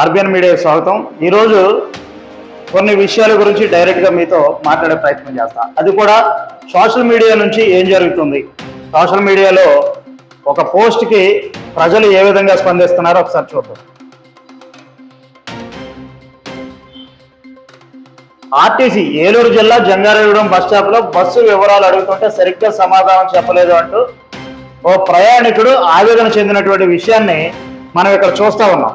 RBN మీడియాకి స్వాగతం. ఈరోజు కొన్ని విషయాల గురించి డైరెక్ట్గా మీతో మాట్లాడే ప్రయత్నం చేస్తాను అది కూడా సోషల్ మీడియా నుంచి ఏం జరుగుతుంది? సోషల్ మీడియాలో ఒక పోస్ట్కి ప్రజలు ఏ విధంగా స్పందిస్తున్నారో ఒకసారి చూద్దాం. ఆర్టీసీ ఏలూరు జిల్లా జంగారెడ్డిగూడెం బస్ స్టాప్లో బస్సు వివరాలు అడుగుతుంటే సరిగ్గా సమాధానం చెప్పలేదు అంటూ ఓ ప్రయాణికుడు ఆవేదన చెందినటువంటి విషయాన్ని మనం ఇక్కడ చూస్తూ ఉన్నాం.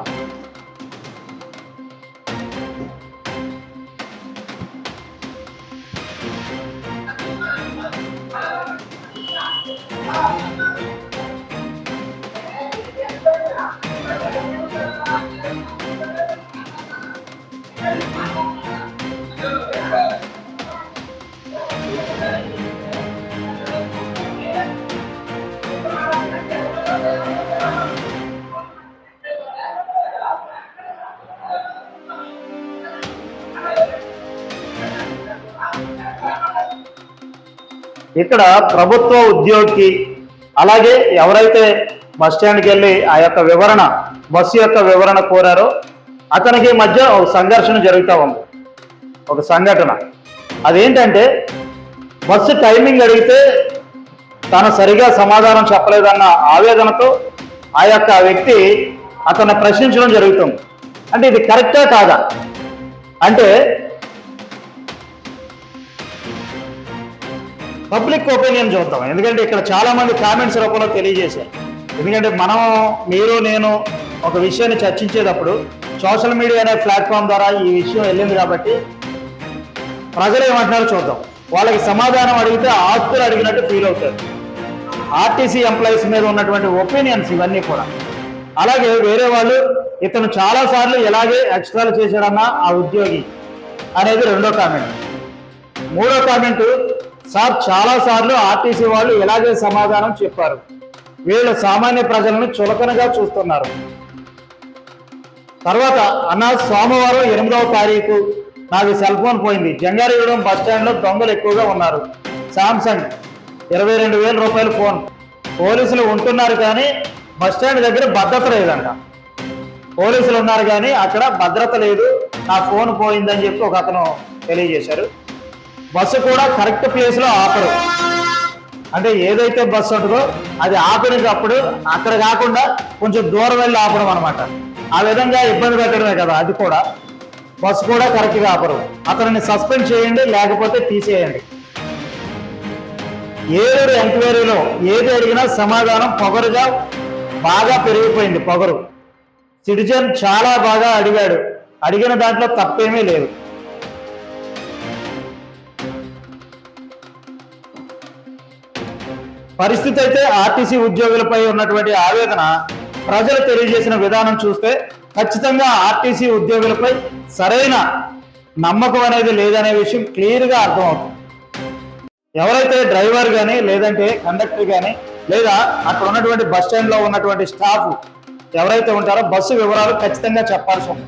ఇక్కడ ప్రభుత్వ ఉద్యోగికి అలాగే ఎవరైతే బస్ స్టాండ్కి వెళ్ళి ఆ యొక్క వివరణ బస్సు యొక్క వివరణ కోరారో అతనికి మధ్య ఒక సంఘర్షణ జరుగుతూ ఉంది. ఒక సంఘటన. అదేంటంటే బస్సు టైమింగ్ అడిగితే తను సరిగా సమాధానం చెప్పలేదన్న ఆవేదనతో ఆ యొక్క వ్యక్తి అతన్ని ప్రశ్నించడం జరుగుతుంది. అంటే ఇది కరెక్టా కాదా? అంటే పబ్లిక్ ఒపీనియన్ చూద్దాం. ఎందుకంటే ఇక్కడ చాలా మంది కామెంట్స్ రూపంలో తెలియజేశారు. ఎందుకంటే మనం మీరు నేను ఒక విషయాన్ని చర్చించేటప్పుడు సోషల్ మీడియా అనే ప్లాట్ఫామ్ ద్వారా ఈ విషయం వెళ్ళింది కాబట్టి ప్రజలు ఏమంటున్నారో చూద్దాం. వాళ్ళకి సమాధానం అడిగితే ఆస్తులు అడిగినట్టు ఫీల్ అవుతారు. ఆర్టీసీ ఎంప్లాయీస్ మీద ఉన్నటువంటి ఒపీనియన్స్ ఇవన్నీ కూడా. అలాగే వేరే వాళ్ళు ఇతను చాలా సార్లు ఎలాగే ఎక్స్ట్రాలు చేశాడన్న ఆ ఉద్యోగి అనేది రెండో కామెంట్. మూడో కామెంటు సార్ చాలా సార్లు ఆర్టీసీ వాళ్ళు ఇలాగే సమాధానం చెప్పారు. వీళ్ళు సామాన్య ప్రజలను చులకనగా చూస్తున్నారు. తర్వాత అన్న సోమవారం ఎనిమిదవ తారీఖు నాకు సెల్ ఫోన్ పోయింది. జంగారెడ్డిగూడెం బస్ స్టాండ్లో దొంగలు ఎక్కువగా ఉన్నారు. సామ్సంగ్ ఇరవై రెండు వేల రూపాయల ఫోన్. పోలీసులు ఉంటున్నారు కానీ బస్ స్టాండ్ దగ్గర భద్రత లేదంట. పోలీసులు ఉన్నారు కానీ అక్కడ భద్రత లేదు. నా ఫోన్ పోయిందని చెప్పి ఒక అతను తెలియజేశారు. బస్సు కూడా కరెక్ట్ ప్లేస్లో ఆపరు. అంటే ఏదైతే బస్సు ఉంటుందో అది ఆపినప్పుడు అక్కడ కాకుండా కొంచెం దూరం వెళ్ళి ఆపడం అనమాట ఆ విధంగా ఇబ్బంది పెట్టడమే కదా అది కూడా. బస్సు కూడా కరెక్ట్గా ఆపరు. అతనిని సస్పెండ్ చేయండి లేకపోతే తీసేయండి. ఏలూరు ఎంక్వైరీలో ఏది అడిగినా సమాధానం పొగరుగా బాగా పెరిగిపోయింది పొగరు. సిటిజన్ చాలా బాగా అడిగాడు. అడిగిన దాంట్లో తప్పేమీ లేదు. పరిస్థితి అయితే ఆర్టీసీ ఉద్యోగులపై ఉన్నటువంటి ఆవేదన ప్రజలు తెలియజేసిన విధానం చూస్తే ఖచ్చితంగా ఆర్టీసీ ఉద్యోగులపై సరైన నమ్మకం అనేది లేదనే విషయం క్లియర్గా అర్థమవుతుంది. ఎవరైతే డ్రైవర్ కానీ లేదంటే కండక్టర్ కానీ లేదా అక్కడ ఉన్నటువంటి బస్ స్టాండ్లో ఉన్నటువంటి స్టాఫ్ ఎవరైతే ఉంటారో బస్సు వివరాలు ఖచ్చితంగా చెప్పాల్సి ఉంది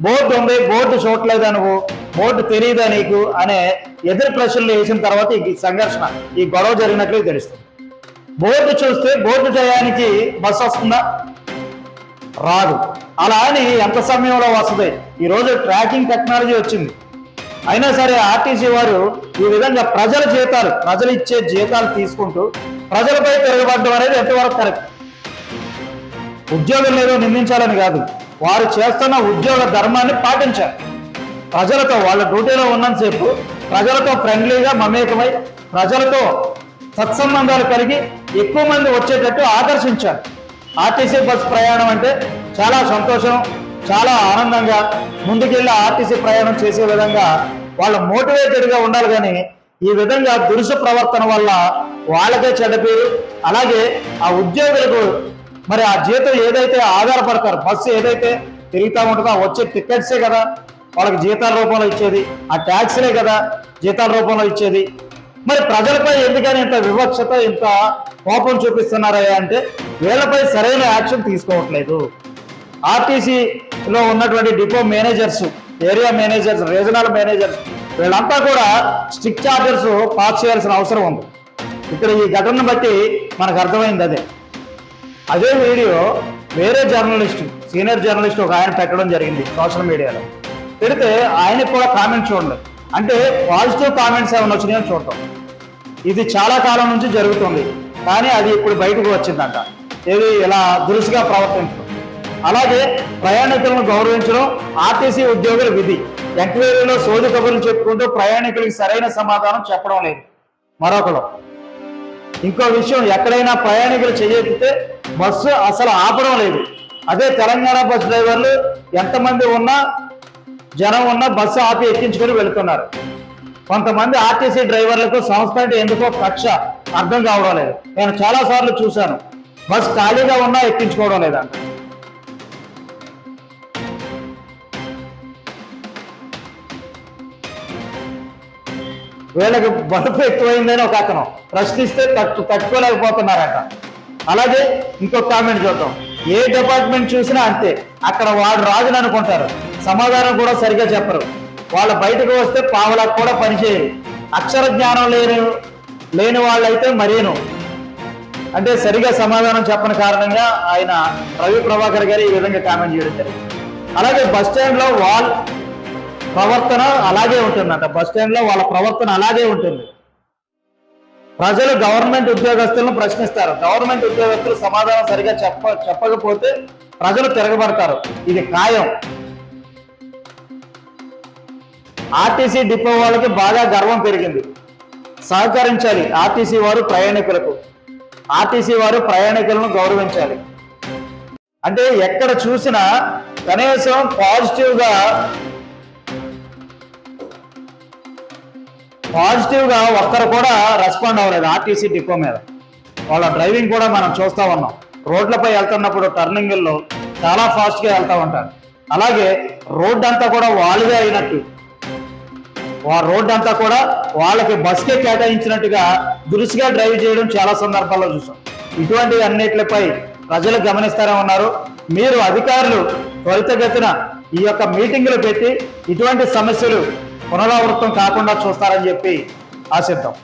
బోర్డు ఉంది బోర్డు చూడలేదా నువ్వు బోర్డు తెలియదా నీకు అనే ఎదురు ప్రశ్నలు వేసిన తర్వాత ఈ సంఘర్షణ ఈ గొడవ జరిగినట్లు తెలుస్తుంది. బోర్డు చూస్తే బోర్డు టయానికి బస్సు వస్తుందా? రాదు. అలా అని ఎంత సమయంలో వస్తుంది? ఈరోజు ట్రాకింగ్ టెక్నాలజీ వచ్చింది. అయినా సరే ఆర్టీసీ వారు ఈ విధంగా ప్రజల జీతాలు ప్రజలు ఇచ్చే జీతాలు తీసుకుంటూ ప్రజలపై తిరగబడడం అనేది ఎంతవరకు కరెక్ట్? ఉద్యోగులు ఏదో నిందించాలని కాదు. వారు చేస్తున్న ఉద్యోగ ధర్మాన్ని పాటించాలి. ప్రజలతో వాళ్ళ డ్యూటీలో ఉన్నంతసేపు ప్రజలతో ఫ్రెండ్లీగా మమేకమై ప్రజలతో సత్సంబంధాలు కలిగి ఎక్కువ మంది వచ్చేటట్టు ఆకర్షించారు. ఆర్టీసీ బస్ ప్రయాణం అంటే చాలా సంతోషం చాలా ఆనందంగా ముందుకెళ్ళి ఆర్టీసీ ప్రయాణం చేసే విధంగా వాళ్ళ మోటివేటెడ్గా ఉండాలి కానీ ఈ విధంగా దురుస ప్రవర్తన వల్ల వాళ్ళకే చెడ్డ పేరు. అలాగే ఆ ఉద్యోగులకు మరి ఆ జీతం ఏదైతే ఆధారపడతారు బస్సు ఏదైతే తిరుగుతూ ఉంటుందో వచ్చే టికెట్సే కదా. వాళ్ళకి జీతాల రూపంలో ఇచ్చేది. ఆ ట్యాక్స్లే కదా జీతాల రూపంలో ఇచ్చేది. మరి ప్రజలపై ఎందుకని ఇంత వివక్షత ఇంత కోపం చూపిస్తున్నారయ్యా అంటే వీళ్ళపై సరైన యాక్షన్ తీసుకోవట్లేదు. ఆర్టీసీలో ఉన్నటువంటి depot managers area managers regional managers వీళ్ళంతా కూడా స్ట్రిక్ చార్జర్స్ పాస్ చేయాల్సిన అవసరం ఉంది. ఇక్కడ ఈ ఘటనను బట్టి మనకు అర్థమైంది అదే. అదే వీడియో వేరే జర్నలిస్ట్ సీనియర్ జర్నలిస్ట్ ఒక ఆయన పెట్టడం జరిగింది సోషల్ మీడియాలో. పెడితే ఆయనకు కూడా కామెంట్స్ చూడండి. అంటే పాజిటివ్ కామెంట్స్ ఏమైనా వచ్చినాయో చూడటం ఇది చాలా కాలం నుంచి జరుగుతుంది. కానీ అది ఇప్పుడు బయటకు వచ్చిందంట. ఏది ఇలా దురుసుగా ప్రవర్తించడం. అలాగే ప్రయాణికులను గౌరవించడం ఆర్టీసీ ఉద్యోగుల విధి. ఎంక్వైరీలో సోది కబుర్లు చెప్పుకుంటూ ప్రయాణికులకి సరైన సమాధానం చెప్పడం లేదు. మరొకరు. ఇంకో విషయం ఎక్కడైనా ప్రయాణికులు చేయెత్తితే బస్సు అసలు ఆపడం లేదు. అదే తెలంగాణ బస్ డ్రైవర్లు ఎంతమంది ఉన్నా జనం ఉన్న బస్సు ఆపి ఎక్కించుకొని వెళుతున్నారు. కొంతమంది ఆర్టీసీ డ్రైవర్లకు సంస్థ అంటే ఎందుకో కక్ష అర్థం కావడం లేదు. నేను చాలా సార్లు చూశాను. బస్ ఖాళీగా ఉన్నా ఎక్కించుకోవడం లేదంట. వీళ్ళకి బలుపు ఎక్కువైందని ఒక అతను ప్రశ్నిస్తే తట్టు తట్టుకోలేకపోతున్నారట. అలాగే ఇంకొక కామెంట్ చూద్దాం. ఏ డిపార్ట్మెంట్ చూసినా అంతే. అక్కడ వాడు రాజుని అనుకుంటారు. సమాధానం కూడా సరిగా చెప్పరు. వాళ్ళు బయటకు వస్తే పావులకు కూడా పనిచేయరు అక్షర జ్ఞానం లేని లేని వాళ్ళైతే మరీను. అంటే సరిగా సమాధానం చెప్పని కారణంగా ఆయన రవి ప్రభాకర్ గారు ఈ విధంగా కామెంట్ చేయడం జరిగింది. అలాగే బస్ స్టాండ్లో వాళ్ళ ప్రవర్తన అలాగే ఉంటుందంట. బస్ స్టాండ్లో వాళ్ళ ప్రవర్తన అలాగే ఉంటుంది. ప్రజలు గవర్నమెంట్ ఉద్యోగస్తులను ప్రశ్నిస్తారు. గవర్నమెంట్ ఉద్యోగస్తులు సమాధానం సరిగా చెప్ప చెప్పకపోతే ప్రజలు తిరగబడతారు. ఇది ఖాయం. ఆర్టీసీ డిపో వాళ్ళకి బాగా గర్వం పెరిగింది. సహకరించాలి ఆర్టీసీ వారు ప్రయాణికులకు. ఆర్టీసీ వారు ప్రయాణికులను గౌరవించాలి. అంటే ఎక్కడ చూసినా కనీసం పాజిటివ్గా పాజిటివ్గా ఒక్కరు కూడా రెస్పాండ్ అవ్వలేదు ఆర్టీసీ డిపో మీద. వాళ్ళ డ్రైవింగ్ కూడా మనం చూస్తా ఉన్నాం. రోడ్లపై వెళ్తున్నప్పుడు టర్నింగుల్లో చాలా ఫాస్ట్గా వెళ్తూ ఉంటారు. అలాగే రోడ్ అంతా కూడా వాళ్ళదే అయినట్టు. ఆ రోడ్ అంతా కూడా వాళ్ళకి బస్కే కేటాయించినట్టుగా దురుసుగా డ్రైవ్ చేయడం చాలా సందర్భాల్లో చూసాం. ఇటువంటి అన్నిటిపై ప్రజలు గమనిస్తారే ఉన్నారు. మీరు అధికారులు త్వరితగతిన ఈ యొక్క మీటింగులు పెట్టి ఇటువంటి సమస్యలు పునరావృతం కాకుండా చూస్తారని చెప్పి ఆశిద్దాం.